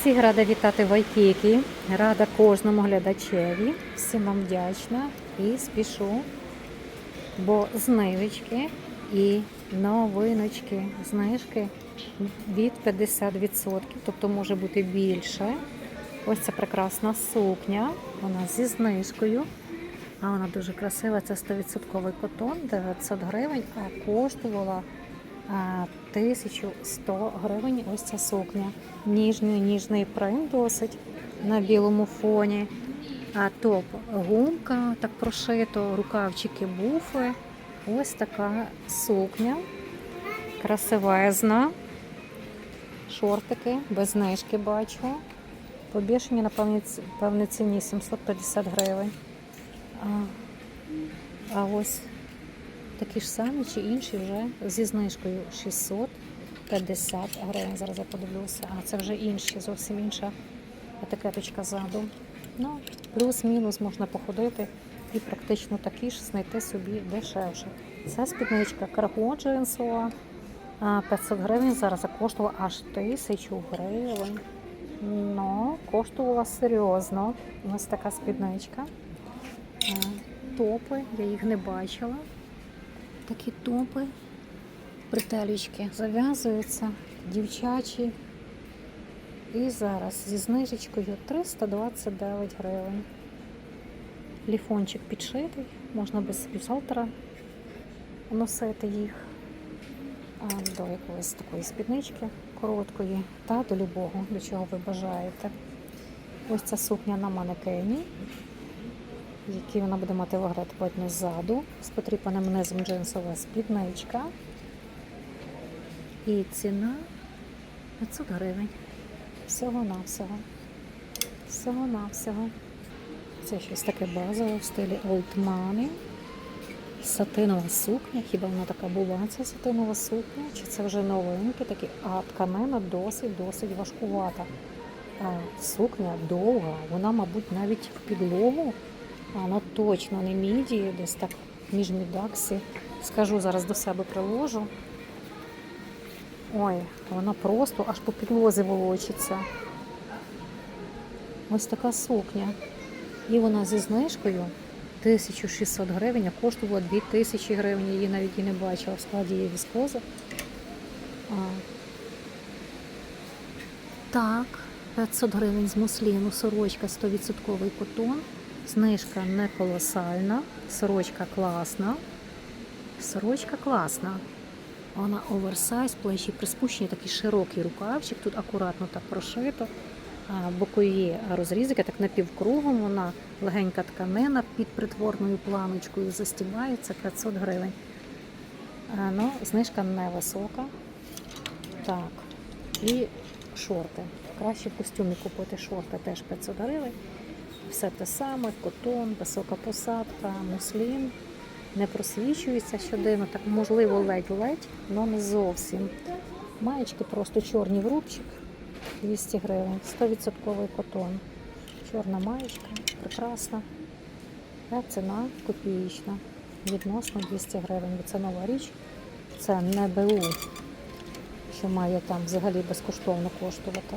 Всіх рада вітати в Айкікі, рада кожному глядачеві. Всім вам вдячна і спішу, бо знижечки і новиночки, знижки від 50%, тобто може бути більше. Ось ця прекрасна сукня, вона зі знижкою. А вона дуже красива, це 100% котон, 900 гривень, а коштувала а, 1100 гривень ось ця сукня. Ніжний, ніжний принт досить на білому фоні. А топ гумка, так прошито, рукавчики буфи. Ось така сукня. Красивезна. Шортики без знижки бачу. Побільшені, напевно, ц- певній ціні 750 гривень. А, а ось такі ж самі чи інші вже зі знижкою 650 гривень. Зараз я подивлюся. А це вже інші, зовсім інша етикеточка ззаду. Ну, плюс-мінус можна походити і практично такі ж знайти собі дешевше. Це спідничка карго джинсова. 500 гривень зараз коштувала аж 1000 гривень. Ну, коштувала серйозно. Ось така спідничка. Топи, я їх не бачила. Такі топи, бретелечки зав'язуються, дівчачі. І зараз зі знижечкою 329 гривень. Ліфончик підшитий, можна без бюстгальтера носити їх до якоїсь такої спіднички короткої та до любого, до чого ви бажаєте. Ось ця сукня на манекені який вона буде мати вигляд потім ззаду, з потріпаним низом джинсова спідничка. І ціна 500 гривень. Всього-навсього. Всього-навсього. Це щось таке базове в стилі Old Money. Сатинова сукня. Хіба вона така була, ця сатинова сукня? Чи це вже новинки такі? А тканина досить-досить важкувата. А сукня довга, вона, мабуть, навіть в підлогу а Вона точно не міді, десь так між мідаксі. Скажу, зараз до себе приложу. Ой, вона просто аж по підлозі волочиться. Ось така сукня. І вона зі знижкою 1600 гривень, а коштувала 2000 гривень. Її навіть і не бачила в складі її віскоза. Так, 500 гривень з мусліну, сорочка 100% котон. Знижка не колосальна, сорочка класна. Сорочка класна. Вона оверсайз, плечі приспущені, такий широкий рукавчик, тут акуратно так прошито. Бокові розрізики, так напівкругом, вона легенька тканина під притворною планочкою застібається 500 гривень. Ну, знижка невисока. Так. І шорти. Краще в костюмі купити шорти теж 500 гривень. Все те саме, котон, висока посадка, муслін. Не просвічується щоденно, так можливо, ледь-ледь, але не зовсім. Маєчки просто чорний врубчик, 200 гривень, 100% котон. Чорна маєчка, прекрасна. А ціна копієчна, відносно 200 гривень. Бо це нова річ, це не БУ, що має там взагалі безкоштовно коштувати.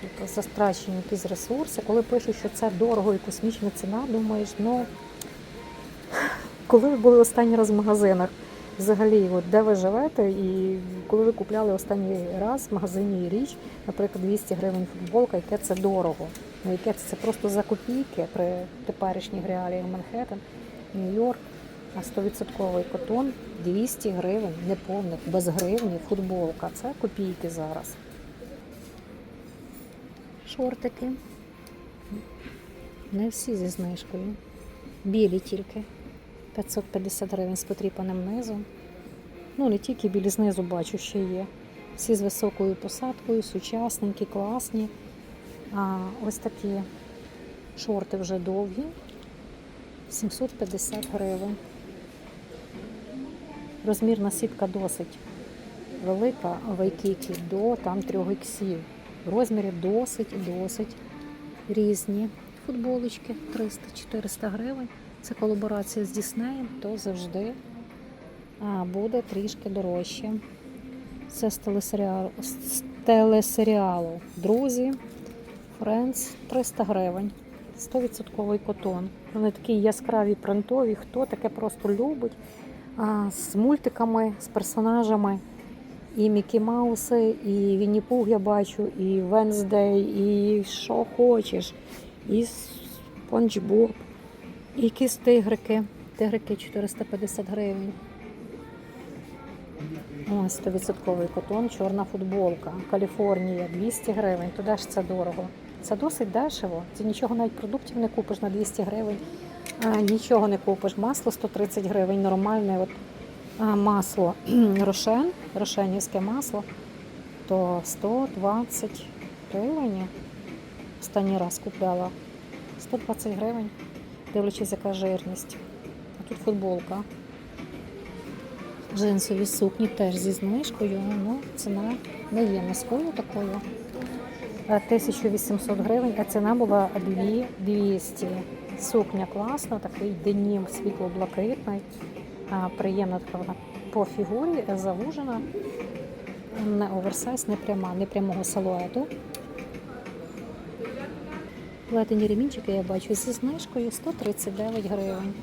Тобто застрачені якісь ресурси. Коли пишуть, що це дорого і космічна ціна, думаєш, ну коли ви були останній раз в магазинах, взагалі, от, де ви живете, і коли ви купляли останній раз в магазині річ, наприклад, 200 гривень футболка, яке це дорого. Ну, яке це, це просто за копійки при теперішніх реаліях Манхеттен, Нью-Йорк, а 100% котон 200 гривень, неповних, без гривні, футболка. Це копійки зараз шортики. Не всі зі знижкою. Білі тільки. 550 гривень з потріпаним низом. Ну, не тільки білі знизу бачу, ще є. Всі з високою посадкою, сучасненькі, класні. А ось такі шорти вже довгі. 750 гривень. Розмірна сітка досить велика, вайкікі до там 3 іксів. Розміри досить досить різні. Футболочки 300-400 гривень. Це колаборація з Діснеєм, то завжди буде трішки дорожче. Це з телесеріалу, з телесеріалу. Друзі, Friends 300 гривень. 100% котон. Вони такі яскраві принтові. Хто таке просто любить? А, з мультиками, з персонажами. І Мікі Мауси, і Вінні Пух я бачу, і Венздей, і що хочеш, і Спанч Боб, і якісь тигрики. Тигрики 450 гривень. Ось 100% котон, чорна футболка. Каліфорнія 200 гривень. То де ж це дорого? Це досить дешево. Це нічого навіть продуктів не купиш на 200 гривень. А, нічого не купиш. Масло 130 гривень, нормальне. От, масло рошен, рошенівське масло, то 120 гривень. Останній раз купляла. 120 гривень, дивлячись, яка жирність. А тут футболка. Джинсові сукні теж зі знижкою. Ну, ціна не є низькою такою. Е, 1800 гривень, а ціна була 2200. Сукня класна, такий денім світло-блакитний. Приємна така вона по фігурі, завужена. Не оверсайз, не пряма, не прямого силуету. Плетені ремінчики я бачу зі знижкою 139 гривень.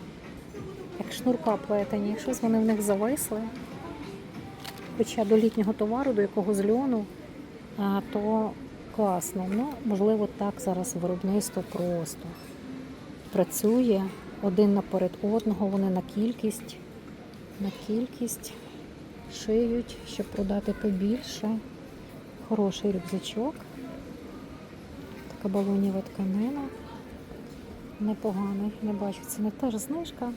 Як шнурка плетені, щось вони в них зависли. Хоча до літнього товару, до якого з льону, то класно. Ну, можливо, так зараз виробництво просто працює один наперед одного, вони на кількість, на кількість шиють, щоб продати побільше. Хороший рюкзачок. Така балоніва тканина. Непоганий, не бачу. Не теж знижка.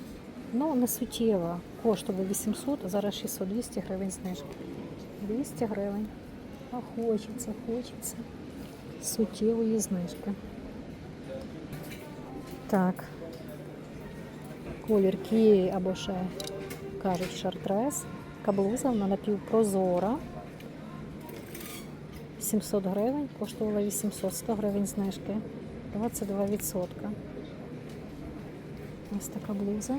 Ну, не суттєва. Коштував 800, а зараз 600-200 гривень знижки. 200 гривень. А хочеться, хочеться. Суттєвої знижки. Так. Колір Кії або ще кажуть шартрес. Каблуза вона напівпрозора. 700 гривень, коштувала 800, 100 гривень знижки. 22%. Ось така блуза.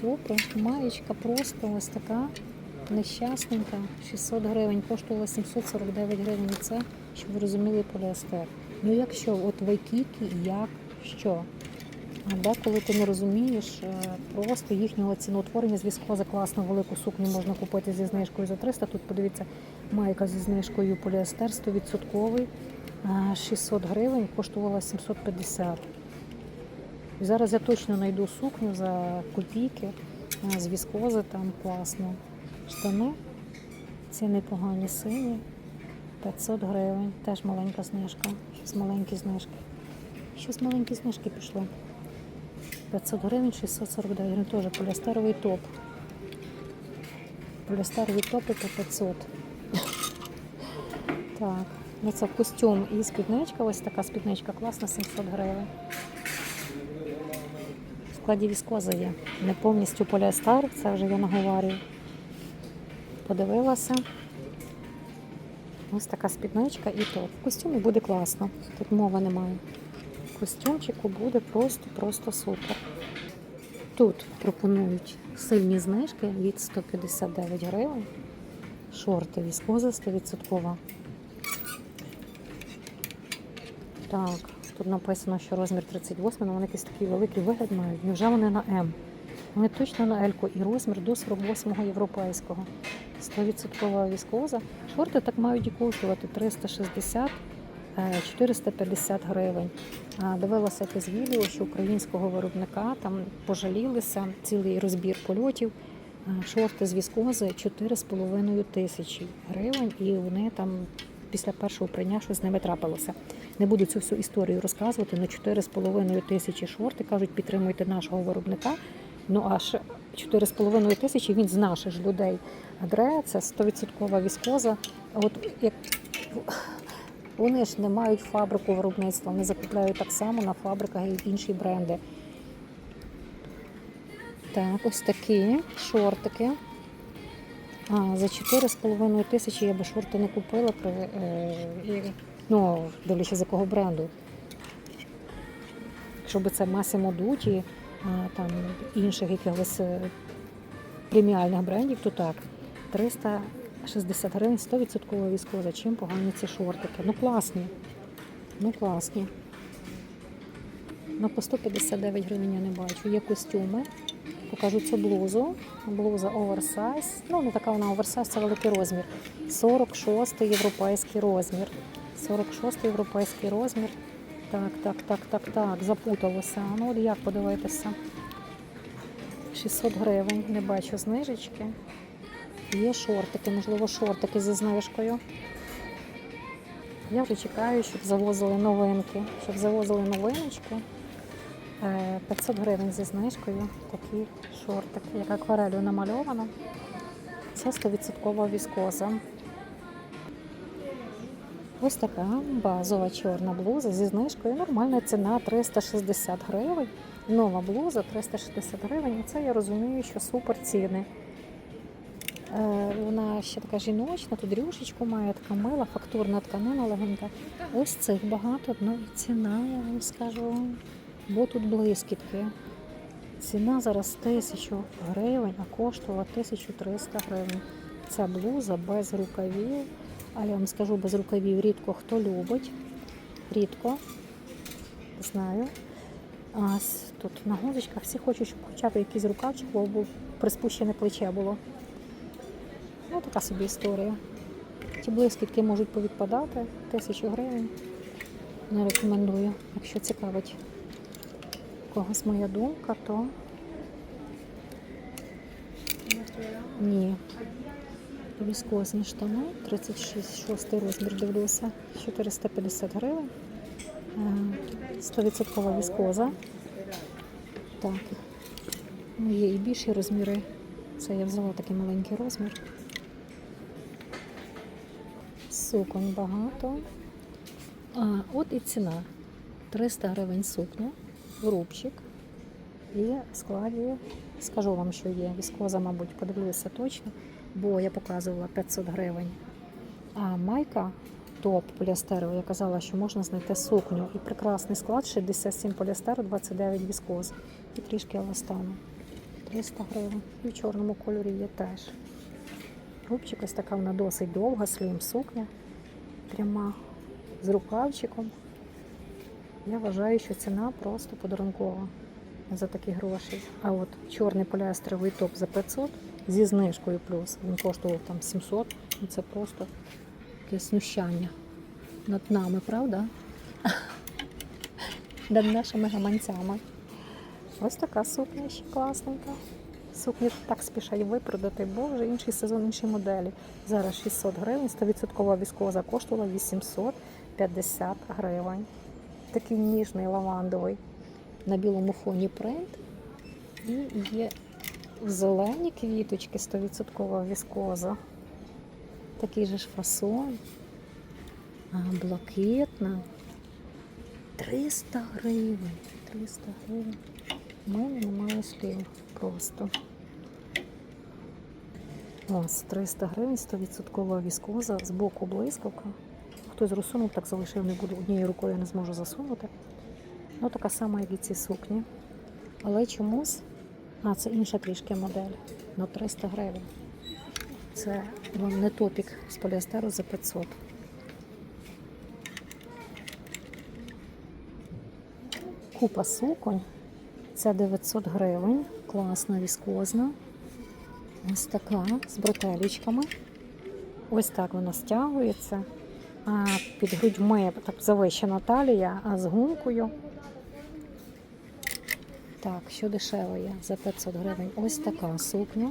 Топи, маєчка просто ось така нещасненька. 600 гривень, коштувала 749 гривень. Це, щоб ви розуміли, поліестер. Ну якщо от вайкіки, як що? Деколи ти не розумієш е, просто їхнього ціноутворення з віскози класно велику сукню можна купити зі знижкою за 300. Тут подивіться, майка зі знижкою поліестер 100%, е, 600 гривень, коштувала 750. І зараз я точно знайду сукню за копійки е, з віскози, там класно. Штани, ці непогані сині, 500 гривень, теж маленька знижка, щось маленькі знижки. Щось маленькі знижки пішло. 500 гривень, 649 гривень, теж поліастеровий топ. Поліастерові топи по 500. Так, ну це костюм і спідничка, ось така спідничка класна, 700 гривень. В складі віскоза є. Не повністю поліестер, це вже я наговарюю. Подивилася. Ось така спідничка і топ. В костюмі буде класно. Тут мови немає. Костюмчику буде просто-просто супер. Тут пропонують сильні знижки від 159 гривень. Шорти віскоза 100%. Так, тут написано, що розмір 38, але вони якийсь такий великий вигляд мають. Невже вони на М? Вони точно на L і розмір до 48-го європейського. 100% віскоза. Шорти так мають і коштувати 360 е, 450 гривень. Дивилася якесь відео, що українського виробника там пожалілися цілий розбір польотів. Шорти з віскози 4,5 тисячі гривень, і вони там після першого прийняття щось з ними трапилося. Не буду цю всю історію розказувати. На 4,5 тисячі шорти кажуть, підтримуйте нашого виробника. Ну аж 4,5 тисячі він з наших людей. Адре це 100% віскоза. От як вони ж не мають фабрику виробництва, вони закупляють так само на фабриках і інші бренди. Так, ось такі шортики. А, за 4,5 тисячі я би шорти не купила, е, ну, дивлячись з якого бренду. Якщо б це Massimo Dutti, там інших якихось е, преміальних брендів, то так. 300 60 гривень, 100% віскоза. Чим погані ці шортики? Ну класні. Ну класні. Ну по 159 гривень я не бачу. Є костюми. Покажу цю блузу. Блуза оверсайз. Ну, не така вона оверсайз, це великий розмір. 46 європейський розмір. 46 європейський розмір. Так, так, так, так, так. Запуталося. Ну, от як подивитися? 600 гривень. Не бачу знижечки. Є шортики, можливо, шортики зі знижкою. Я вже чекаю, щоб завозили новинки. Щоб завозили новиночки. Е, 500 гривень зі знижкою. Такі шортики, як акварелью намальовано. Це 100% віскоза. Ось така базова чорна блуза зі знижкою. Нормальна ціна 360 гривень. Нова блуза 360 гривень. І це я розумію, що супер ціни. Е, Вона ще така жіночна, тут рюшечку має, така мила, фактурна тканина легенька. Ось цих багато, ну і ціна, я вам скажу, бо тут блискітки. Ціна зараз 1000 гривень, а коштувала 1300 гривень. Ця блуза без рукавів. А я вам скажу, без рукавів рідко хто любить. Рідко. Знаю. А тут на гузочках всі хочуть, щоб хоча б якийсь рукавчик бо приспущене плече було. Ну, така собі історія. Ті блискітки можуть повідпадати, тисячу гривень. Не рекомендую. Якщо цікавить когось моя думка, то ні. Віскозні штани, 36, розмір дивлюся, 450 гривень. Е, 100% віскоза. Так. Ну, є і більші розміри. Це я взяла такий маленький розмір. Суконь багато. А, от і ціна. 300 гривень сукня, рубчик. І в складі, скажу вам, що є. Віскоза, мабуть, подивлюся точно, бо я показувала 500 гривень. А майка топ поліастерова, я казала, що можна знайти сукню. І прекрасний склад 67 поліастеру, 29 віскоз. І трішки еластану. 300 гривень. І в чорному кольорі є теж. Рубчик ось така вона досить довга, слім сукня. Пряма з рукавчиком. Я вважаю, що ціна просто подарункова за такі гроші. А от чорний поліастеровий топ за 500 зі знижкою плюс. Він коштував там 700. Ну, Це просто якесь знущання над нами, правда? Над нашими гаманцями. Ось така сукня ще класненька. Сукні так спішать випродати, бо вже інший сезон, інші моделі. Зараз 600 гривень, 100% віскоза коштувала 850 гривень. Такий ніжний лавандовий на білому фоні принт. І є зелені квіточки, 100% віскоза. Такий же ж фасон. Блакитна. 300 гривень. 300 гривень. У мене немає слів просто. Ось 300 гривень, 100% віскоза, з боку блискавка. Хтось розсунув, так залишив, не буду однією рукою я не зможу засунути. Ну, така сама, як і ці сукні. Але чомусь, а це інша трішки модель. На 300 гривень. Це вам не топік з поліастеру за 500. Купа суконь. Це 900 гривень. Класна, віскозна. Ось така з бретелечками. Ось так вона стягується. А під грудьми так завищена талія, а з гумкою. Так, що дешеве є за 500 гривень. Ось така сукня.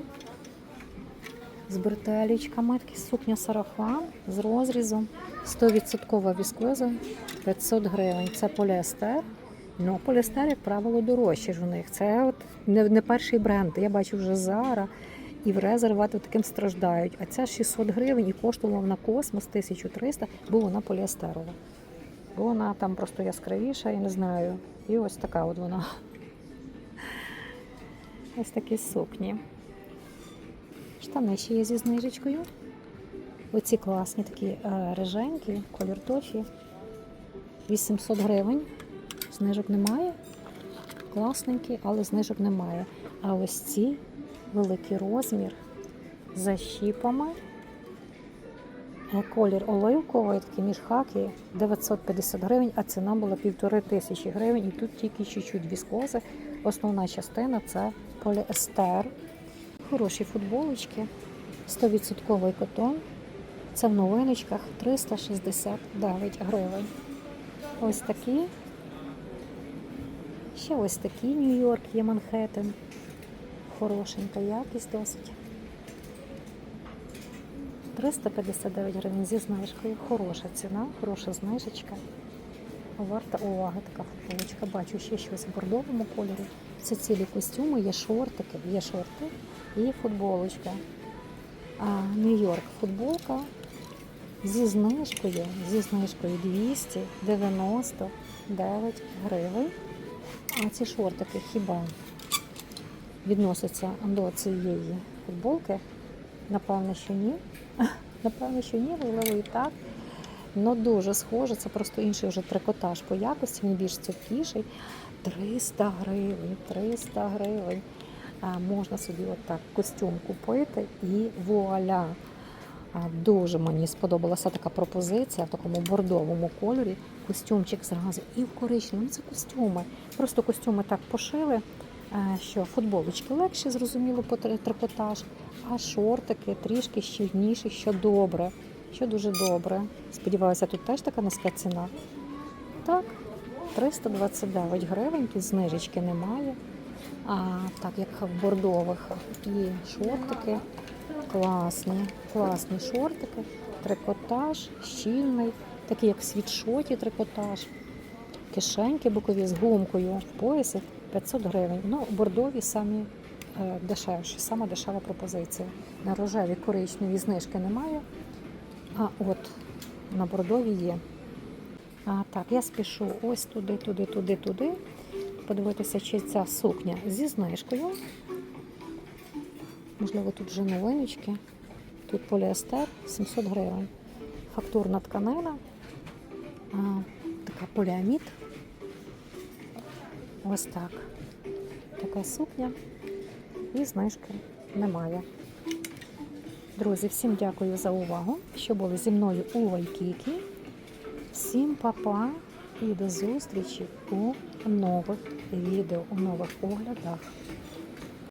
З бретелечками. Такий сукня сарафан з розрізом. 100% віскоза 500 гривень. Це поліестер. Ну, поліестер, як правило, дорожче ж у них. Це от не, не перший бренд. Я бачу вже Zara і в резервати таким страждають. А ця 600 гривень і коштувала вона космос 1300, бо вона поліестерова. Бо вона там просто яскравіша, я не знаю. І ось така от вона. Ось такі сукні. Штани ще є зі знижечкою. Оці класні такі е, риженькі, колір тофі. 800 гривень. Знижок немає. Класненькі, але знижок немає. А ось ці великий розмір за щіпами Е, Колір оливковий, такий між хаки 950 гривень, а ціна була півтори тисячі гривень. І тут тільки чуть-чуть віскози. Основна частина це поліестер. Хороші футболочки, 100% котон. Це в новиночках 369 гривень. Ось такі. Ще ось такі Нью-Йорк є Манхеттен. Хорошенька якість досить. 359 гривень зі знижкою. Хороша ціна, хороша знижечка. Варта уваги така футболочка. Бачу ще щось в бордовому кольорі. Це цілі костюми, є шортики, є шорти і футболочка. А Нью-Йорк футболка зі знижкою, зі знижкою 299 гривень. А ці шортики хіба відносяться до цієї футболки? Напевно, що ні. Напевно, що ні, можливо, і так. Ну дуже схоже, це просто інший вже трикотаж по якості, він більш цупкіший. 300 гривень, 300 гривень. А, можна собі отак костюм купити і вуаля. А, дуже мені сподобалася така пропозиція в такому бордовому кольорі. Костюмчик зразу і в коричневому. Ну, Це костюми. Просто костюми так пошили, що футболочки легші, зрозуміло, по трикотаж, а шортики трішки щільніші, що добре, що дуже добре. Сподіваюся, тут теж така низька ціна. Так, 329 гривень, тут знижечки немає. А, так як в бордових і шортики. Класні, класні шортики, трикотаж, щільний, такий як світшоті трикотаж, кишеньки бокові з гумкою в поясі 500 гривень. Ну, бордові самі е, дешевші, сама дешева пропозиція. На рожеві коричневі знижки немає, а от на бордові є. А, так, я спішу ось туди, туди, туди, туди. Подивитися, чи ця сукня зі знижкою. Можливо, тут вже новиночки. Тут поліестер 700 гривень. Фактурна тканина, така поліамід. Ось так. Така сукня. І знижки немає. Друзі, всім дякую за увагу, що були зі мною у Вайкікі. Всім па-па і до зустрічі у нових відео, у нових оглядах.